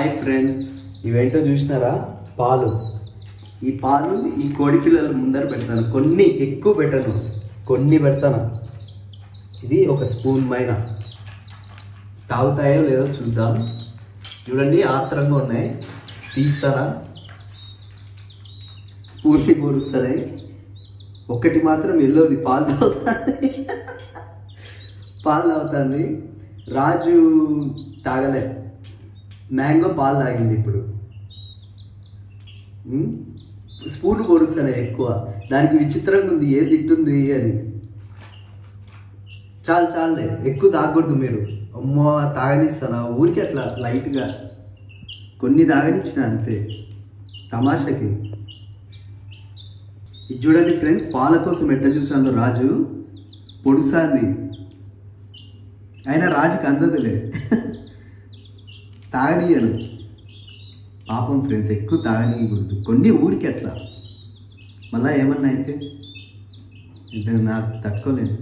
Hi friends ఇవేంటో చూసినారా? పాలు. ఈ పాలు ఈ కోడి పిల్లల ముందర పెడతాను. కొన్ని ఎక్కువ పెట్టను. కొన్ని పెడతాను. ఇది ఒక స్పూన్ పైన. తాగుతాయో లేదో చూద్దాం. చూడండి ఆత్రంగా ఉన్నాయి. తీస్తారా? స్పూర్తి పూరుస్తాయి ఒక్కటి మాత్రం ఎల్లోది పాలు తాగుతుంది. పాలు తాగుతుంది. రాజు తాగలేదు మ్యాంగో పాలు తాగింది ఇప్పుడు. స్పూన్ పొడుస్తానే ఎక్కువ. దానికి విచిత్రంగా ఉంది ఏ తిట్టుంది అని. చాలు చాలే ఎక్కువ తాగకూడదు మీరు. అమ్మో తాగనిస్తానా? ఊరికి అట్లా లైట్గా. కొన్ని తాగనిచ్చిన అంతే తమాషకి. ఇది చూడండి ఫ్రెండ్స్ పాల కోసం ఎట్ట చూసాను రాజు. పొడుసాంది అయినా రాజుకి అందదులే. తాగనీయరు. పాపం ఫ్రెండ్స్ ఎక్కువ తాగనీయకూడదు. కొన్ని ఊరికి అట్లా. మళ్ళా ఏమన్నా అయితే ఇద్దరు నాకు తట్టుకోలేను.